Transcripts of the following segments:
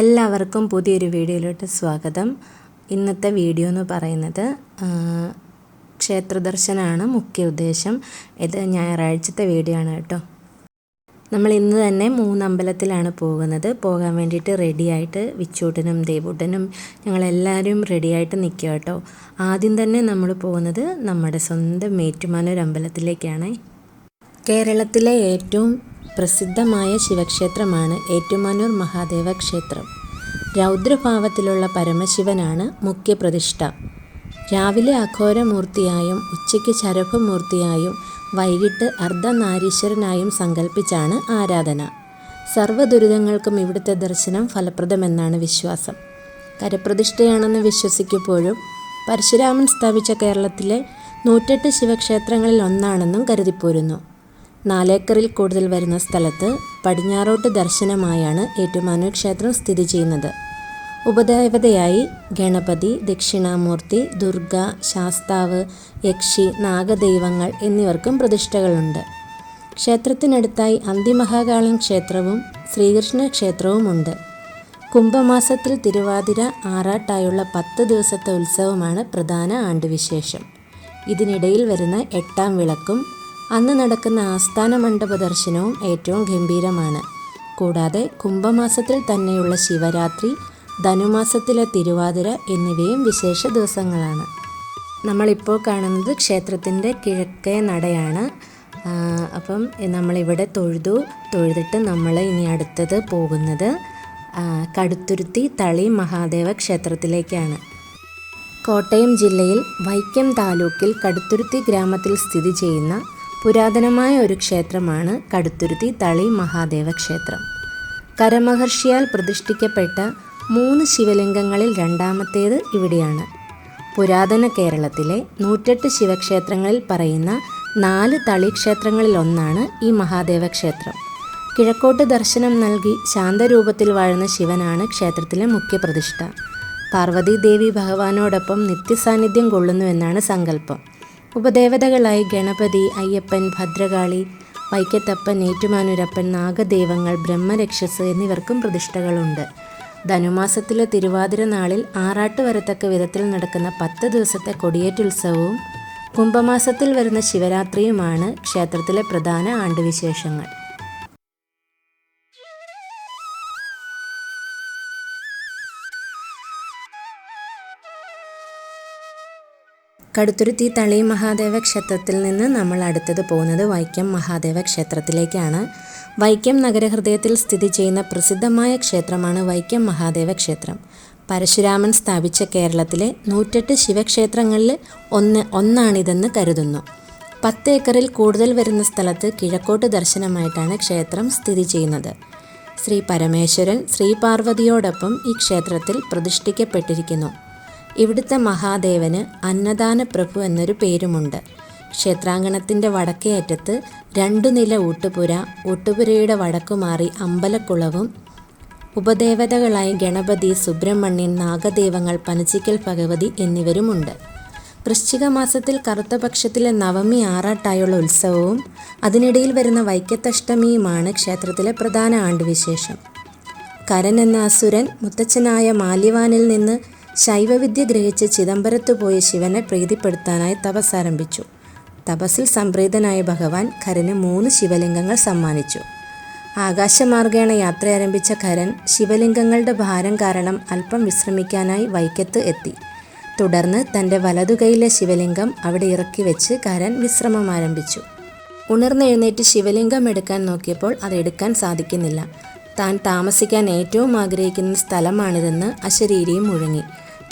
എല്ലാവർക്കും പുതിയൊരു വീഡിയോയിലോട്ട് സ്വാഗതം. ഇന്നത്തെ വീഡിയോ എന്ന് പറയുന്നത് ക്ഷേത്രദർശനമാണ് മുഖ്യ ഉദ്ദേശം. ഇത് ഞായറാഴ്ചത്തെ വീഡിയോ ആണ് കേട്ടോ. നമ്മൾ ഇന്ന് തന്നെ മൂന്നമ്പലത്തിലാണ് പോകുന്നത്. പോകാൻ വേണ്ടിയിട്ട് റെഡിയായിട്ട് വിച്ചൂട്ടനും ദേവൂട്ടനും ഞങ്ങളെല്ലാവരും റെഡിയായിട്ട് നിൽക്കുക കേട്ടോ. ആദ്യം തന്നെ നമ്മൾ പോകുന്നത് നമ്മുടെ സ്വന്തം മേറ്റുമാനൂർ അമ്പലത്തിലേക്കാണ്. കേരളത്തിലെ ഏറ്റവും പ്രസിദ്ധമായ ശിവക്ഷേത്രമാണ് ഏറ്റുമാനൂർ മഹാദേവ ക്ഷേത്രം രൗദ്രഭാവത്തിലുള്ള പരമശിവനാണ് മുഖ്യപ്രതിഷ്ഠ. രാവിലെ അഘോരമൂർത്തിയായും ഉച്ചയ്ക്ക് ശരഭമൂർത്തിയായും വൈകിട്ട് അർദ്ധനാരീശ്വരനായും സങ്കല്പിച്ചാണ് ആരാധന. സർവദുരിതങ്ങൾക്കും ഇവിടുത്തെ ദർശനം ഫലപ്രദമെന്നാണ് വിശ്വാസം. കരപ്രതിഷ്ഠയാണെന്ന് വിശ്വസിക്കുമ്പോഴും പരശുരാമൻ സ്ഥാപിച്ച കേരളത്തിലെ നൂറ്റെട്ട് ശിവക്ഷേത്രങ്ങളിൽ ഒന്നാണെന്നും കരുതിപ്പോരുന്നു. നാലേക്കറിൽ കൂടുതൽ വരുന്ന സ്ഥലത്ത് പടിഞ്ഞാറോട്ട് ദർശനമായാണ് ഏറ്റുമാനൂർ ക്ഷേത്രം സ്ഥിതി ചെയ്യുന്നത്. ഉപദേവതയായി ഗണപതി ദക്ഷിണാമൂർത്തി ദുർഗ ശാസ്താവ് യക്ഷി നാഗദൈവങ്ങൾ എന്നിവർക്കും പ്രതിഷ്ഠകളുണ്ട്. ക്ഷേത്രത്തിനടുത്തായി അന്തിമഹാകാളൻ ക്ഷേത്രവും ശ്രീകൃഷ്ണ ക്ഷേത്രവുമുണ്ട് കുംഭമാസത്തിൽ തിരുവാതിര ആറാട്ടായുള്ള പത്ത് ദിവസത്തെ ഉത്സവമാണ് പ്രധാന ആണ്ടുവിശേഷം. ഇതിനിടയിൽ വരുന്ന എട്ടാം വിളക്കും അന്ന് നടക്കുന്ന ആസ്ഥാന മണ്ഡപ ദർശനവും ഏറ്റവും ഗംഭീരമാണ്. കൂടാതെ കുംഭമാസത്തിൽ തന്നെയുള്ള ശിവരാത്രി ധനുമാസത്തിലെ തിരുവാതിര എന്നിവയും വിശേഷ ദിവസങ്ങളാണ്. നമ്മളിപ്പോൾ കാണുന്നത് ക്ഷേത്രത്തിന്റെ കിഴക്കേ നടയാണ്. അപ്പം നമ്മളിവിടെ തൊഴുതു. തൊഴുതിട്ട് നമ്മൾ ഇനി അടുത്തത് പോകുന്നത് കടുത്തുരുത്തി തളി മഹാദേവ ക്ഷേത്രത്തിലേക്കാണ്. കോട്ടയം ജില്ലയിൽ വൈക്കം താലൂക്കിൽ കടുത്തുരുത്തി ഗ്രാമത്തിൽ സ്ഥിതി ചെയ്യുന്ന പുരാതനമായ ഒരു ക്ഷേത്രമാണ് കടുത്തുരുത്തി തളി മഹാദേവ ക്ഷേത്രം. കരമഹർഷിയാൽ പ്രതിഷ്ഠിക്കപ്പെട്ട മൂന്ന് ശിവലിംഗങ്ങളിൽ രണ്ടാമത്തേത് ഇവിടെയാണ്. പുരാതന കേരളത്തിലെ നൂറ്റെട്ട് ശിവക്ഷേത്രങ്ങളിൽ പറയുന്ന നാല് തളി ക്ഷേത്രങ്ങളിൽ ഒന്നാണ് ഈ മഹാദേവ ക്ഷേത്രം. കിഴക്കോട്ട് ദർശനം നൽകി ശാന്തരൂപത്തിൽ വാഴുന്ന ശിവനാണ് ക്ഷേത്രത്തിലെ മുഖ്യപ്രതിഷ്ഠ പാർവതീദേവി ഭഗവാനോടൊപ്പം നിത്യസാന്നിധ്യം കൊള്ളുന്നുവെന്നാണ് സങ്കല്പം. ഉപദേവതകളായി ഗണപതി അയ്യപ്പൻ ഭദ്രകാളി വൈക്കത്തപ്പൻ ഏറ്റുമാനൂരപ്പൻ നാഗദൈവങ്ങൾ ബ്രഹ്മരക്ഷസ് എന്നിവർക്കും പ്രതിഷ്ഠകളുണ്ട്. ധനുമാസത്തിലെ തിരുവാതിര നാളിൽ ആറാട്ട് വരത്തക്ക വിധത്തിൽ നടക്കുന്ന പത്ത് ദിവസത്തെ കൊടിയേറ്റുത്സവവും കുംഭമാസത്തിൽ വരുന്ന ശിവരാത്രിയുമാണ് ക്ഷേത്രത്തിലെ പ്രധാന ആണ്ടുവിശേഷങ്ങൾ. കടുത്തുരുത്തി തളി മഹാദേവ ക്ഷേത്രത്തിൽ നിന്ന് നമ്മൾ അടുത്തത് പോകുന്നത് വൈക്കം മഹാദേവ ക്ഷേത്രത്തിലേക്കാണ് വൈക്കം നഗരഹൃദയത്തിൽ സ്ഥിതി ചെയ്യുന്ന പ്രസിദ്ധമായ ക്ഷേത്രമാണ് വൈക്കം മഹാദേവ ക്ഷേത്രം പരശുരാമൻ സ്ഥാപിച്ച കേരളത്തിലെ നൂറ്റെട്ട് ശിവക്ഷേത്രങ്ങളിൽ ഒന്ന് ഒന്നാണിതെന്ന് കരുതുന്നു. പത്ത് ഏക്കറിൽ കൂടുതൽ വരുന്ന സ്ഥലത്ത് കിഴക്കോട്ട് ദർശനമായിട്ടാണ് ക്ഷേത്രം സ്ഥിതി ചെയ്യുന്നത്. ശ്രീ പരമേശ്വരൻ ശ്രീ പാർവതിയോടൊപ്പം ഈ ക്ഷേത്രത്തിൽ പ്രതിഷ്ഠിക്കപ്പെട്ടിരിക്കുന്നു. ഇവിടുത്തെ മഹാദേവന് അന്നദാന പ്രഭു എന്നൊരു പേരുമുണ്ട്. ക്ഷേത്രാങ്കണത്തിന്റെ വടക്കേ അറ്റത്ത് രണ്ടു നില ഊട്ടുപുര ഊട്ടുപുരയുടെ വടക്കുമാറി അമ്പലക്കുളവും ഉപദേവതകളായ ഗണപതി സുബ്രഹ്മണ്യൻ നാഗദേവങ്ങൾ പനച്ചിക്കൽ ഭഗവതി എന്നിവരുമുണ്ട്. വൃശ്ചിക മാസത്തിൽ കറുത്തപക്ഷത്തിലെ നവമി ആറാട്ടായുള്ള ഉത്സവവും അതിനിടയിൽ വരുന്ന വൈക്കത്തഷ്ടമിയുമാണ് ക്ഷേത്രത്തിലെ പ്രധാന ആണ്ടുവിശേഷം. കരൻ എന്ന അസുരൻ മുത്തച്ഛനായ മാല്യവാനിൽ നിന്ന് ശൈവവിദ്യ ഗ്രഹിച്ച് ചിദംബരത്ത് പോയ ശിവനെ പ്രീതിപ്പെടുത്താനായി തപസ് ആരംഭിച്ചു. തപസ്സിൽ സംപ്രീതനായ ഭഗവാൻ ഖരന് മൂന്ന് ശിവലിംഗങ്ങൾ സമ്മാനിച്ചു. ആകാശമാർഗേണ യാത്ര ആരംഭിച്ച ഖരൻ ശിവലിംഗങ്ങളുടെ ഭാരം കാരണം അല്പം വിശ്രമിക്കാനായി വൈക്കത്ത് എത്തി. തുടർന്ന് തന്റെ വലതുകൈയിലെ ശിവലിംഗം അവിടെ ഇറക്കി വെച്ച് ഖരൻ വിശ്രമം ആരംഭിച്ചു. ഉണർന്നെഴുന്നേറ്റ് ശിവലിംഗം എടുക്കാൻ നോക്കിയപ്പോൾ അത് എടുക്കാൻ സാധിക്കുന്നില്ല. താൻ താമസിക്കാൻ ഏറ്റവും ആഗ്രഹിക്കുന്ന സ്ഥലമാണിതെന്ന് അശരീരിയും മുഴങ്ങി.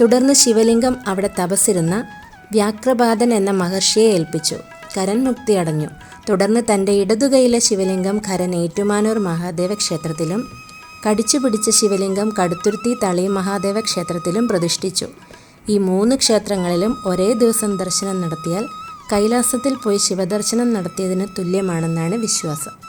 തുടർന്ന് ശിവലിംഗം അവിടെ തപസ്സിരുന്ന വ്യാക്രപാതൻ എന്ന മഹർഷിയെ ഏൽപ്പിച്ചു. കരൻ മുക്തി അടഞ്ഞു. തുടർന്ന് തന്റെ ഇടതുകൈയിലെ ശിവലിംഗം കരൻ ഏറ്റുമാനൂർ മഹാദേവ ക്ഷേത്രത്തിലും കടിച്ചു പിടിച്ച ശിവലിംഗം കടുത്തുരുത്തി തളി മഹാദേവ ക്ഷേത്രത്തിലും പ്രതിഷ്ഠിച്ചു. ഈ മൂന്ന് ക്ഷേത്രങ്ങളിലും ഒരേ ദിവസം ദർശനം നടത്തിയാൽ കൈലാസത്തിൽ പോയി ശിവദർശനം നടത്തിയതിന് തുല്യമാണെന്നാണ് വിശ്വാസം.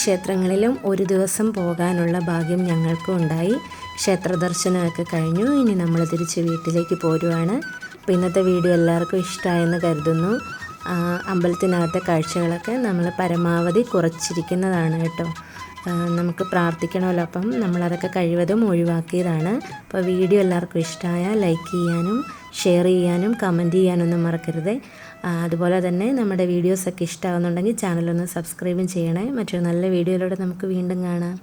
ക്ഷേത്രങ്ങളിലും ഒരു ദിവസം പോകാനുള്ള ഭാഗ്യം ഞങ്ങൾക്കും ഉണ്ടായി. ക്ഷേത്ര ദർശനമൊക്കെ കഴിഞ്ഞു. ഇനി നമ്മൾ തിരിച്ച് വീട്ടിലേക്ക് പോരുവാണ്. അപ്പോൾ ഇന്നത്തെ വീഡിയോ എല്ലാവർക്കും ഇഷ്ടമായെന്ന് കരുതുന്നു. അമ്പലത്തിനകത്തെ കാഴ്ചകളൊക്കെ നമ്മൾ പരമാവധി കുറച്ചിരിക്കുന്നതാണ് കേട്ടോ. നമുക്ക് പ്രാർത്ഥിക്കണമല്ലോ. അപ്പം നമ്മളതൊക്കെ കഴിവതും ഒഴിവാക്കിയതാണ്. അപ്പോൾ വീഡിയോ എല്ലാവർക്കും ഇഷ്ടമായ ലൈക്ക് ചെയ്യാനും ഷെയർ ചെയ്യാനും കമന്റ് ചെയ്യാനൊന്നും മറക്കരുത്. അതുപോലെ തന്നെ നമ്മുടെ വീഡിയോസൊക്കെ ഇഷ്ടമാകുന്നുണ്ടെങ്കിൽ ചാനലൊന്ന് സബ്സ്ക്രൈബും ചെയ്യണേ. മറ്റൊരു നല്ല വീഡിയോയിലൂടെ നമുക്ക് വീണ്ടും കാണാം.